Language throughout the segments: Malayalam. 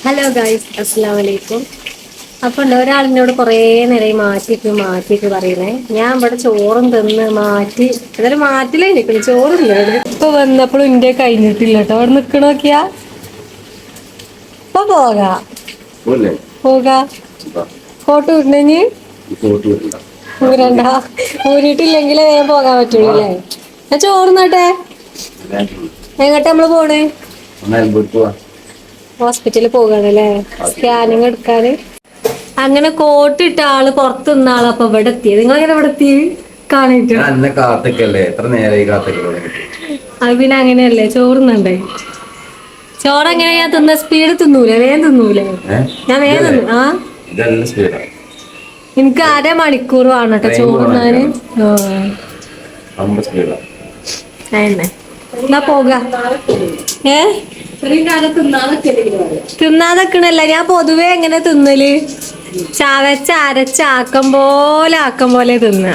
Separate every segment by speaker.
Speaker 1: ഹലോ ഗായ്സ് അസ്സാം വലൈക്കും അപ്പോൾ ഉണ്ട് ഒരാളിനോട് കുറേ നേരം മാറ്റിയിട്ട് മാറ്റിയിട്ട് പറയുന്നേ. ഞാൻ ഇവിടെ ചോറും തിന്ന് മാറ്റി അതൊരു മാറ്റിലേ നിൽക്കുന്നു ചോറില്ല ഇപ്പൊ വന്നപ്പോഴും ഇന്റെ കഴിഞ്ഞിട്ടില്ല കേട്ടോ. അവിടെ നിൽക്കണ നോക്കിയാ? ഇപ്പൊ പോകാ? പോകാ? കോട്ട്
Speaker 2: ഫോട്ടോ
Speaker 1: ഊരണ്ട ഊരിട്ടില്ലെങ്കിലേ വേഗം പോകാൻ പറ്റുള്ളൂ അല്ലേ? ഞാൻ ചോറ് നട്ടെ എങ്ങോട്ട് നമ്മൾ പോണേ?
Speaker 2: പോവാ
Speaker 1: ഹോസ്പിറ്റലിൽ പോകാണല്ലേ? സ്കാനിങ് എടുക്കാന്. അങ്ങനെ കോട്ടിട്ട ആൾ പുറത്തു നിന്ന ആൾ അപ്പൊ ഇവിടെ എത്തിയത് നിങ്ങൾ എങ്ങനെ ഇവിടെ എത്തി? കാണിട്ടു
Speaker 2: കാത്തിക്കല്ലേ? എത്ര നേരമായി കാത്തിക്കല്ലേ?
Speaker 1: അത് പിന്നെ അങ്ങനെയല്ലേ? ചോറുന്നുണ്ടേ ചോറ് എങ്ങനെ ഞാൻ തിന്ന സ്പീഡ് തിന്നൂലേ. വേഗം തിന്നൂലേ. ഞാൻ വേഗം തിന്നു. ആ? എനിക്ക് അര മണിക്കൂർ വേണം കേട്ടോ ചോറുന്നാന് എന്നാ പോക. ഏ? തിന്നാതെക്കണല്ല ഞാൻ പൊതുവെ എങ്ങനെ തിന്നൽ? ചവച്ച അരച്ച ആക്കം പോലെ ആക്കം പോലെ തിന്ന.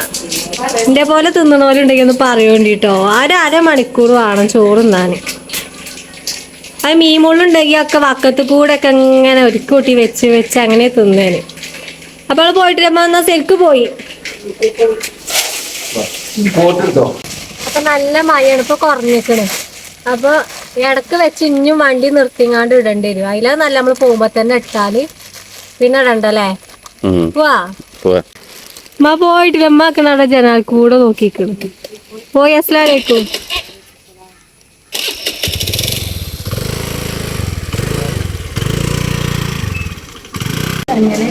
Speaker 1: എന്റെ പോലെ തിന്നണോലുണ്ടെങ്കിൽ ഒന്ന് പറയണ്ടിട്ടോ ഒരു അരമണിക്കൂർ വേണം ചോറുന്നാന് അത് മീമുള്ളുണ്ടെങ്കിൽ ഒക്കെ വക്കത്ത് കൂടെ ഒക്കെ ഇങ്ങനെ ഒരുക്കി കൂട്ടി വെച്ച് വെച്ച് അങ്ങനെ തിന്നേന്. അപ്പോൾ പോയിട്ട് എന്നാ ശരിക്ക് പോയി. അപ്പൊ നല്ല മഴയാണ്. ഇപ്പൊ കുറഞ്ഞേക്കണേ അപ്പൊ ഇടയ്ക്ക് വെച്ച് ഇഞ്ഞും വണ്ടി നിർത്തിങ്ങാണ്ട് ഇടേണ്ടി വരും. അതിലാ നല്ല നമ്മൾ പോകുമ്പോ തന്നെ ഇട്ടാൽ പിന്നെ ഇടണ്ടല്ലേ? പോവാ
Speaker 2: പോവാ
Speaker 1: ഉമ്മ പോയിട്ട് വെമ്മാക്കണ ജനാൽ കൂടെ നോക്കിക്കണ് പോയി അസ്ലാലേക്കും അങ്ങനെ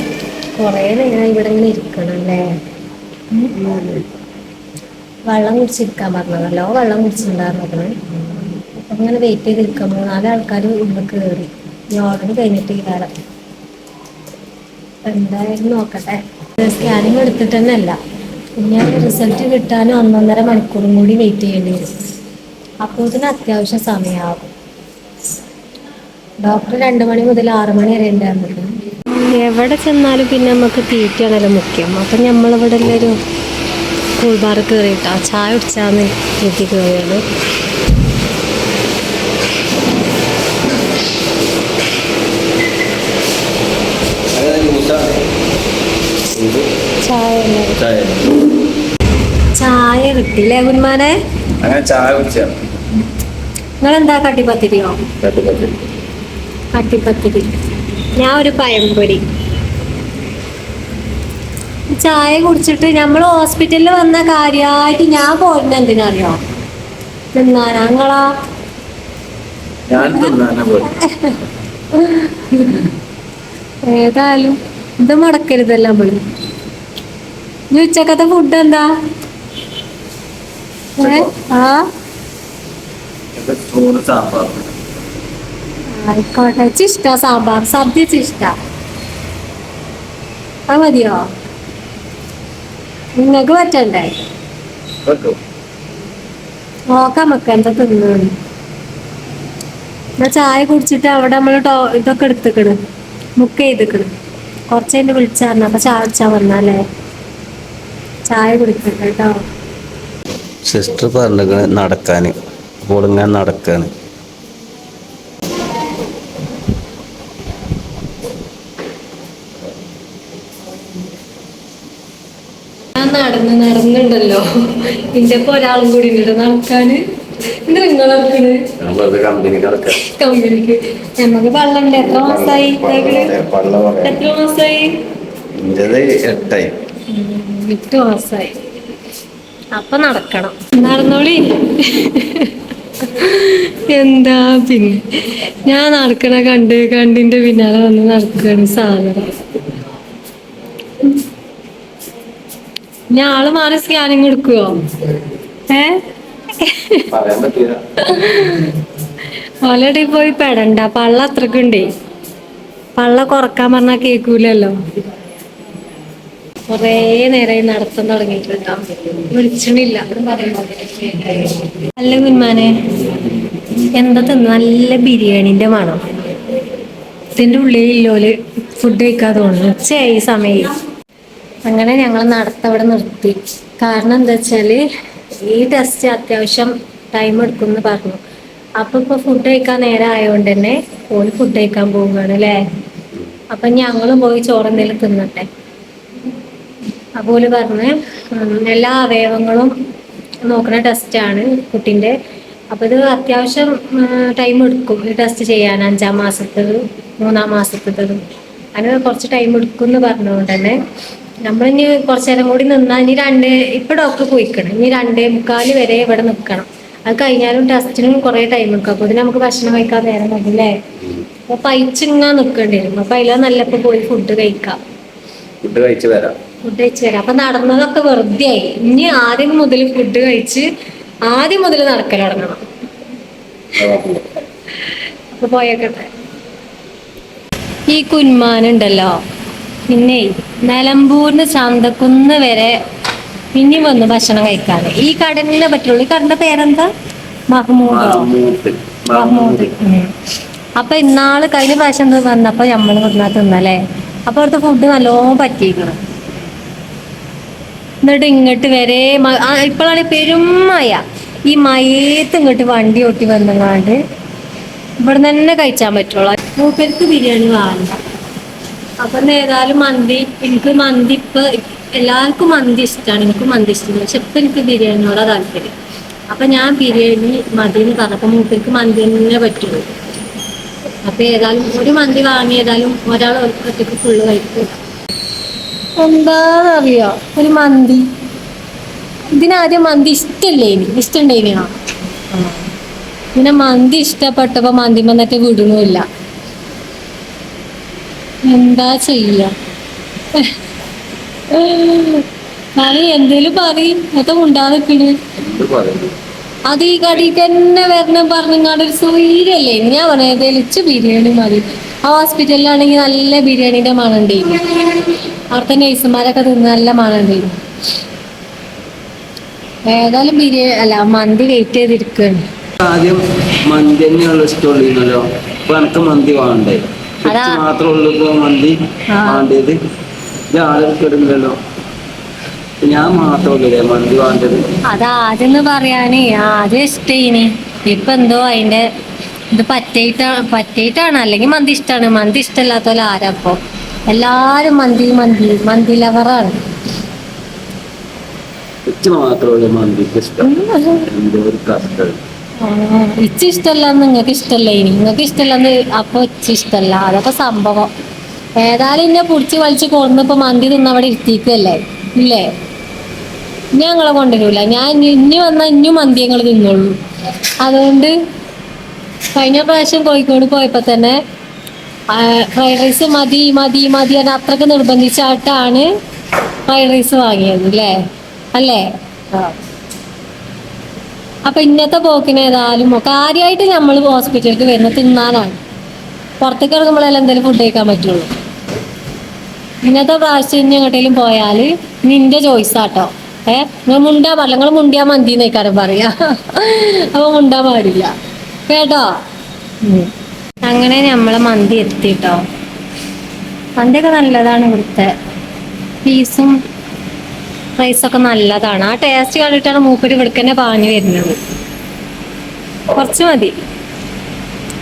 Speaker 1: കൊറേ നേരം ഇവിടെ ഇങ്ങനെ ഇരിക്കണം അല്ലേ വെള്ളം കുടിച്ചിരിക്കാൻ പറഞ്ഞതല്ലോ വെള്ളം കുടിച്ചിട്ടുണ്ടായിരുന്നത് അപ്പൊ അങ്ങനെ വെയിറ്റ് ചെയ്ത് ചെയ്തിരിക്കാൻ മൂന്നാൽ ആൾക്കാർ ഉള്ളിൽ കയറി ഈ ഓർഡർ കഴിഞ്ഞിട്ട് കാലം എന്തായാലും നോക്കട്ടെ. സ്കാനിങ് എടുത്തിട്ട് തന്നെ അല്ല. ഇനി റിസൾട്ട് കിട്ടാനും ഒന്നൊന്നര മണിക്കൂറും കൂടി വെയിറ്റ് ചെയ്യേണ്ടി വരും. അപ്പോൾ ഇതിന് അത്യാവശ്യം സമയമാകും ഡോക്ടർ രണ്ട് മണി മുതൽ ആറ് മണി വരെ ഉണ്ടായിരുന്നു എവിടെ ചെന്നാലും പിന്നെ നമുക്ക് തീറ്റയാണല്ലോ മുഖ്യം. അപ്പം നമ്മളിവിടെ സ്കൂൾ ബാർ കയറിയിട്ടാ ചായ കുടിച്ചാന്ന് കരുതി കയറിയാണ് ചായ ചായ കിട്ടില്ലേ കുന്മാനെ
Speaker 2: അങ്ങനെ ചായ കുടിച്ചാ.
Speaker 1: നിങ്ങളെന്താ കട്ടിപ്പത്തിരിയോ? കട്ടിപ്പത്തിരി. ഞാൻ ഒരു പഴംപൊരി ചായ കുടിച്ചിട്ട് നമ്മൾ ഹോസ്പിറ്റലിൽ വന്ന കാര്യമായിട്ട് ഞാൻ പോരുന്ന എന്തിനറിയോ
Speaker 2: തിന്നാനാങ്ങളാ
Speaker 1: ഏതായാലും ഇത് മടക്കരുതല്ല നമ്മൾ. ഇനി ഉച്ചക്കത്തെ ഫുഡ് എന്താ? ആ? ആയിക്കോട്ടെ. ചിഷ്ട സാമ്പാർ. സദ്യ ചിഷ്ട അത് മതിയോ? നിങ്ങക്ക് പറ്റണ്ടേ? നോക്കാം നമുക്ക് എന്താ തിന്നു എന്നാ ചായ കുടിച്ചിട്ട് അവിടെ നമ്മൾ ഇതൊക്കെ എടുത്തിക്കണ്. ബുക്ക് ചെയ്തിക്കണ്. കുറച്ച് കഴിഞ്ഞ് വിളിച്ചായിരുന്നു അപ്പൊ ചായ കുടിച്ചാ വന്നാലേ. ചായ കുടിക്കട്ടെ കേട്ടോ.
Speaker 2: സിസ്റ്റർ പറഞ്ഞ നടക്കാന് അപ്പോൾ ഇങ്ങനെ നടക്കാന്.
Speaker 1: ഞാൻ നടന്ന് നടന്നുണ്ടല്ലോ ഇന്റെ ഇപ്പൊ ഒരാളും കൂടി ഉണ്ട് നടക്കാന്. നടക്കണ്? കമ്പനിക്ക്. വെള്ളമുണ്ട് എത്ര മാസായി? എത്ര മാസായി?
Speaker 2: എട്ടായി.
Speaker 1: എട്ട് മാസായി. അപ്പൊ നടക്കണം. നടന്നോളി. എന്താ പിന്നെ? ഞാൻ നടക്കണ കണ്ട് കണ്ടിന്റെ പിന്നാലെ വന്ന് നടക്കാണ് സാധനം. ഞാൻ ആൾ മാറി സ്കാനിങ് എടുക്കുവോ? ഏ? ഓലടി പോയി പെടണ്ട. പള്ള അത്രക്കുണ്ടേ. പള്ള കൊറക്കാൻ പറഞ്ഞാ കേക്കൂലല്ലോ. കൊറേ നേരമായി നടത്തം തുടങ്ങിയിട്ടുണ്ടോ. വിളിച്ചണില്ല നല്ല കുന്മാനെ എന്താ തിന്ന? നല്ല ബിരിയാണിന്റെ മണം. ഇതിന്റെ ഉള്ളിൽ ഇല്ലോൽ ഫുഡ് കഴിക്കാതെ തോന്നുന്നു. ഉച്ചയായി സമയം. അങ്ങനെ ഞങ്ങൾ നടത്തം അവിടെ നിർത്തി. കാരണം എന്താ വെച്ചാൽ ഈ ടെസ്റ്റ് അത്യാവശ്യം ടൈം എടുക്കുമെന്ന് പറഞ്ഞു. അപ്പൊ ഇപ്പൊ ഫുഡ് കഴിക്കാൻ നേരം ആയതുകൊണ്ട് തന്നെ ഓൽ ഫുഡ് കഴിക്കാൻ പോവുകയാണ് അല്ലേ? അപ്പൊ ഞങ്ങളും പോയി ചോറെന്തേലും തിന്നട്ടെ. അതുപോലെ പറഞ്ഞ് എല്ലാ അവയവങ്ങളും നോക്കുന്ന ടെസ്റ്റാണ് കുട്ടിന്റെ അപ്പോൾ ഇത് അത്യാവശ്യം ടൈം എടുക്കും ഈ ടെസ്റ്റ് ചെയ്യാൻ. അഞ്ചാം മാസത്തത് മൂന്നാം മാസത്തതും. അതിന് കുറച്ച് ടൈം എടുക്കും എന്ന് പറഞ്ഞുകൊണ്ട് തന്നെ നമ്മളിനി കുറച്ച് നേരം കൂടി നിന്നാൽ ഇനി രണ്ട് ഇപ്പോൾ ഡോക്ടർ പോയിക്കണം. ഇനി രണ്ടേ മുക്കാൽ വരെ ഇവിടെ നിൽക്കണം. അത് കഴിഞ്ഞാലും ടെസ്റ്റിനും കുറേ ടൈം എടുക്കും. അപ്പോൾ ഇതിന് നമുക്ക് ഭക്ഷണം കഴിക്കാൻ നേരം മതി അല്ലേ? അപ്പോൾ പൈച്ചിങ്ങാ നിൽക്കേണ്ടി വരും. അപ്പോൾ അതിലാ നല്ലപ്പോൾ പോയി ഫുഡ് കഴിക്കാം.
Speaker 2: ഫുഡ് കഴിച്ച് വരാം.
Speaker 1: ഫുഡ് കഴിച്ച് വരാം അപ്പൊ നടന്നതൊക്കെ വെറുതെ ആയി ഇനി ആദ്യം മുതൽ ഫുഡ് കഴിച്ച് ആദ്യം മുതൽ നടക്കൽ തുടങ്ങണം. അപ്പൊ പോയേക്കട്ടെ. ഈ കുന്മാനുണ്ടല്ലോ. പിന്നെ നിലമ്പൂരിന് ചന്തക്കുന്ന് വരെ പിന്നെ വന്ന് ഭക്ഷണം കഴിക്കാൻ ഈ കടലിനെ പറ്റുള്ളൂ ഈ കടന്റെ പേരെന്താ? മഹ്മൂദ്.
Speaker 2: മഹമൂദ്.
Speaker 1: അപ്പൊ ഇന്നാൾ കഴിഞ്ഞ പ്രാവശ്യം വന്നപ്പോ നമ്മൾ വന്നാ തിന്നല്ലേ? അപ്പൊ അവിടുത്തെ ഫുഡ് നല്ലോണം പറ്റിയിരിക്കണം. എന്നിട്ട് ഇങ്ങോട്ട് വരെ ഇപ്പോഴാണ് പെരും മഴ. ഈ മയത്ത് ഇങ്ങോട്ട് വണ്ടി ഓട്ടി വന്നങ്ങാണ്ട് ഇവിടെ തന്നെ കഴിച്ചാൻ പറ്റുള്ളൂ. മൂപ്പർക്ക് ബിരിയാണി വേണ്ട. അപ്പൊ ഏതായാലും മന്തി എനിക്ക് മന്തി ഇപ്പൊ എല്ലാവർക്കും മന്തി ഇഷ്ടമാണ് എനിക്ക് മന്തി ഇഷ്ടമാണ് പക്ഷെ ഇപ്പൊ എനിക്ക് ബിരിയാണിയോടാ താല്പര്യം. അപ്പൊ ഞാൻ ബിരിയാണി മതി എന്ന് പറഞ്ഞപ്പോ മൂപ്പർക്ക് മന്തി തന്നെ പറ്റുള്ളൂ. അപ്പൊ ഏതായാലും ഒരു മന്തി വാങ്ങി ഏതായാലും ഒരാൾ ഒറ്റയ്ക്ക് ഫുള്ള് കഴിക്കും. എന്താന്നറിയോ? ഒരു മന്തി. ഇതിനാദ്യം മന്തി ഇഷ്ടല്ലേ ഇനി? ഇഷ്ടണ്ടേനിയോ പിന്നെ മന്തി ഇഷ്ടപ്പെട്ടപ്പോ മന്തി വന്നിട്ട് വിടുന്നുമില്ല. എന്താ ചെയ്യ? ഞാൻ എന്തേലും പറയും. മൊത്തം ഉണ്ടാകുന്നു
Speaker 2: എന്ത്
Speaker 1: അത് ഈ കടയിൽ തന്നെ വരണം പറഞ്ഞങ്ങാണ്ട് ഒരു സ്വൈരല്ലേ ഞാൻ പറഞ്ഞത് ബിരിയാണി മതി. ആ ഹോസ്പിറ്റലിലാണെങ്കിൽ നല്ല ബിരിയാണിന്റെ മണം ഉണ്ടായിരുന്നു അവിടുത്തെ നഴ്സുമാരൊക്കെ തിന്ന് നല്ല മണം ഉണ്ടായിരുന്നു ഏതായാലും ബിരിയാണി അല്ല മന്തി വെയിറ്റ് ചെയ്തിരിക്കുകയാണ്
Speaker 2: ആദ്യം മന്തി തന്നെയുള്ള ഇഷ്ടമുള്ളല്ലോ ഇപ്പൊ എനക്ക് മന്തി. ഇച്ച് മാത്രമേ ഉള്ളൂ ഇപ്പൊ മന്തി. വേണ്ടത്. ഇത് ആളുകൾക്ക് ഞാൻ മാത്രമല്ലേ മന്തി വേണ്ടത്.
Speaker 1: അതാദ്യം പറയാനേ ആദ്യം ഇഷ്ടേനി ഇപ്പൊ എന്തോ അതിന്റെ ഇത് പറ്റയിട്ടാ പറ്റയിട്ടാണ് അല്ലെങ്കിൽ മന്തി ഇഷ്ടമാണ് മന്തി ഇഷ്ടമല്ലാത്ത പോലെ ആരാ എല്ലാരും മന്തി മന്തി മന്തി ലവറാണ്
Speaker 2: ഇച്ച
Speaker 1: ഇഷ്ടല്ല നിങ്ങൾക്ക് ഇഷ്ടമല്ല ഇനി. നിങ്ങൾക്ക് ഇഷ്ടല്ലെന്ന് അപ്പൊ ഇച്ച ഇഷ്ടല്ല അതൊക്കെ സംഭവം. ഏതായാലും ഇന്നെ പുടിച്ച് വലിച്ച് കൊണ്ടുവന്ന് ഇപ്പൊ മന്തി തിന്ന അവിടെ ഇരുത്തിക്കല്ലേ ഇല്ലേ? ഇനി ഞങ്ങളെ കൊണ്ടുവരൂല. ഞാൻ ഇനി ഇനി വന്നാൽ ഇനിയും മന്തി ഞങ്ങൾ തിന്നുള്ളൂ അതുകൊണ്ട് കഴിഞ്ഞ പ്രാവശ്യം കോഴിക്കോട് പോയപ്പോ തന്നെ ഫ്രൈഡ് റൈസ് മതി മതി മതി അത് അത്രയ്ക്ക് നിർബന്ധിച്ചായിട്ടാണ് ഫ്രൈഡ് റൈസ് വാങ്ങിയത് അല്ലേ? അല്ലേ? അപ്പൊ ഇന്നത്തെ പോക്കിന് ഏതായാലും കാര്യമായിട്ട് നമ്മൾ ഹോസ്പിറ്റലിലേക്ക് വരുന്ന തിന്നാനാണ്. പുറത്തേക്ക് ഇറങ്ങുമ്പോഴല്ലേ എന്തെങ്കിലും ഫുഡ് കഴിക്കാൻ പറ്റുള്ളൂ. ഇന്നത്തെ പ്രാവശ്യം ഇനി എങ്ങോട്ടേലും പോയാൽ നിന്റെ ചോയ്സ് ആട്ടോ. ഏ? നിങ്ങൾ മുണ്ടാ പാടില്ല. നിങ്ങൾ മുണ്ടിയാ മന്തി എന്നേക്കാരം പറയാ. അപ്പൊ മുണ്ടാ പാടില്ല. കേട്ടോ. അങ്ങനെ നമ്മളെ മന്തി എത്തിട്ടോ. മന്തിയൊക്കെ നല്ലതാണ് ഇവിടുത്തെ. പീസും റൈസൊക്കെ നല്ലതാണ്. ആ ടേസ്റ്റ് കണ്ടിട്ടാണ് മൂപ്പര് ഇവിടേക്ക് തന്നെ പാഞ്ഞു വരുന്നത്. കുറച്ച് മതി.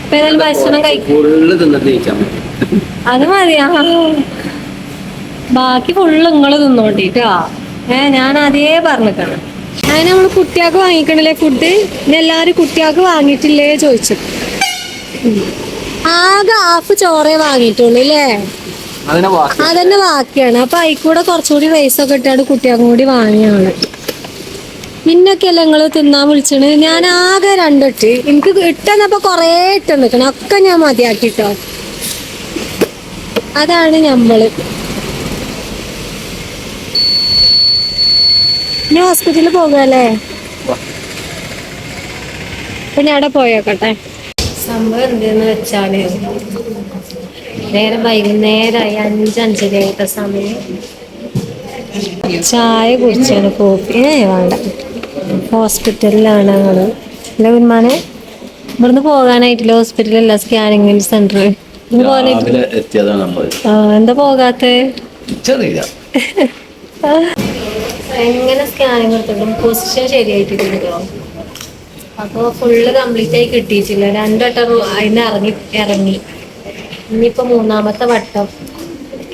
Speaker 1: ഇപ്പൊ ഏതായാലും ഭക്ഷണം കഴിക്കും അത് മതി. ആ. ബാക്കി ഫുള്ള് നിങ്ങൾ തിന്നോണ്ടിട്ടാ. ഏ ഞാൻ അതേ പറഞ്ഞിട്ടാണ് അങ്ങനെ നമ്മൾ കുട്ടിയാക്ക് വാങ്ങിക്കണല്ലേ ഫുഡ് ഇനി എല്ലാരും കുട്ടിയാക്ക് വാങ്ങിയിട്ടില്ലേ ചോദിച്ചു. ഉം. ആകെ ഹാഫ് ചോറേ വാങ്ങിയിട്ടുള്ളൂ അല്ലേ അതന്നെ ബാക്കിയാണ്. അപ്പൊ അതിക്കൂടെ കുറച്ചുകൂടി റൈസ് ഒക്കെ ഇട്ടാണ് കുട്ടികൾക്കും കൂടി വാങ്ങിയാണ്. പിന്നൊക്കെ അല്ലേ നിങ്ങൾ തിന്നാൻ വിളിച്ചത്? ഞാൻ ആകെ രണ്ടിട്ട്. എനിക്ക് ഇട്ടെന്നപ്പോ കൊറേ ഇട്ട് നിൽക്കണം ഒക്കെ ഞാൻ മതിയാക്കിട്ടോ. അതാണ് ഞമ്മൾ. ഇനി ഹോസ്പിറ്റലിൽ പോകാല്ലേ? ഞാൻ അവിടെ പോയോക്കട്ടെ. സംഭവം എന്തെന്ന് വെച്ചാൽ നേരെ വൈകുന്നേരമായി അഞ്ചഞ്ചരയായിട്ട സമയം. ചായ കുടിച്ചാണ് കോഫി ഏ വേണ്ട. ഹോസ്പിറ്റലിലാണ് ഞങ്ങൾ അല്ല ഉന്മാനെ ഇവിടുന്ന് പോകാനായിട്ടില്ല. ഹോസ്പിറ്റലല്ല സ്കാനിങ് സെന്റർ. എന്താ പോകാത്ത? എങ്ങനെ സ്കാനിങ് എടുത്തിട്ടും പൊസിഷൻ ശരിയായിട്ടില്ലല്ലോ. അപ്പോൾ ഫുള്ള് കംപ്ലീറ്റ് ആയി കിട്ടിയിട്ടില്ല. രണ്ടുവട്ടം അതിന് ഇറങ്ങി ഇറങ്ങി. ഇനിയിപ്പോ മൂന്നാമത്തെ വട്ടം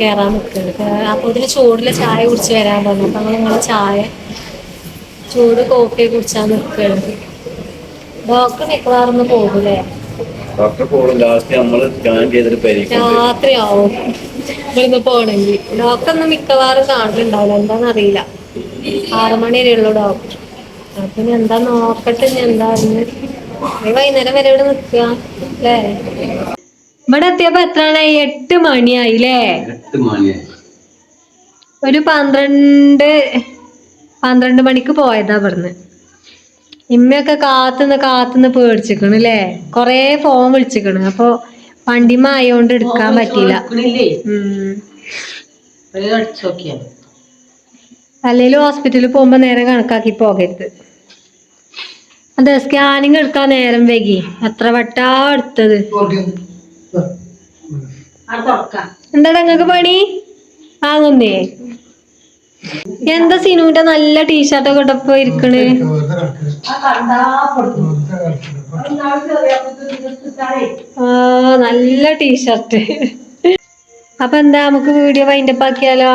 Speaker 1: കേറാൻ നിൽക്കുന്നത് അപ്പോൾ ഇതിന് ചൂടിലെ ചായ കുടിച്ച് വരാൻ പറഞ്ഞു. അപ്പം നിങ്ങളെ ചായ ചൂട് കോഫി കുടിച്ചാൽ നിൽക്കുന്നത് ഡോക്ടർ മിക്കവാറും പോകൂലേ
Speaker 3: ഡോക്ടർ പോകും. ലാസ്റ്റ് നമ്മൾ സ്കാൻ ചെയ്തിട്ട് പരീക്ഷ
Speaker 1: രാത്രിയാവും ഇവിടുന്ന് പോണെങ്കിൽ ഡോക്ടർ ഒന്നും മിക്കവാറും കാണുന്നുണ്ടാവില്ല. എന്താണെന്നറിയില്ല അറിയില്ല. മണി വരെയുള്ളൂ ഡോക്ടർ ഇനി എന്താ നോക്കട്ടെ എന്താ വൈകുന്നേരം വരെ ഇവിടെ നിൽക്കുക അല്ലേ? ഇവിടെ എത്തിയപ്പോ എത്രയാണ് എട്ട് മണിയായി അല്ലേ?
Speaker 2: എട്ട് മണിയായി.
Speaker 1: ഒരു പന്ത്രണ്ട് പന്ത്രണ്ട് മണിക്ക് പോയതാ ഇവിടുന്ന്. ഇമ്മയൊക്കെ കാത്തുനിന്ന് കാത്തുനിന്ന് പേടിച്ചിക്കണ് അല്ലേ? കൊറേ ഫോൺ വിളിച്ചിക്കണ്. അപ്പൊ വണ്ടിമ ആയോണ്ട് എടുക്കാൻ പറ്റിയില്ല. അല്ലേലും ഹോസ്പിറ്റലിൽ പോകുമ്പോ നേരെ കണക്കാക്കി പോകരുത്. അതെ സ്കാനിങ് എടുക്കാൻ നേരം വൈകി. എത്ര വട്ടാ എടുത്തത്? എന്താ നിങ്ങക്ക് പണി? വാങ്ങുന്നേ. എന്താ സിനുവിന്റെ നല്ല ടീഷർട്ടൊക്കെ ഇട്ടപ്പോ ഇരിക്കണ്? ആ നല്ല ടീഷർട്ട് അപ്പൊ എന്താ നമുക്ക് വീഡിയോ വൈൻഡപ്പ് ആക്കിയാലോ?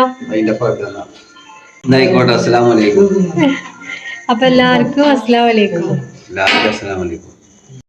Speaker 1: അപ്പൊ എല്ലാവർക്കും അസ്സലാമലൈക്കും
Speaker 2: Gracias, alaikum.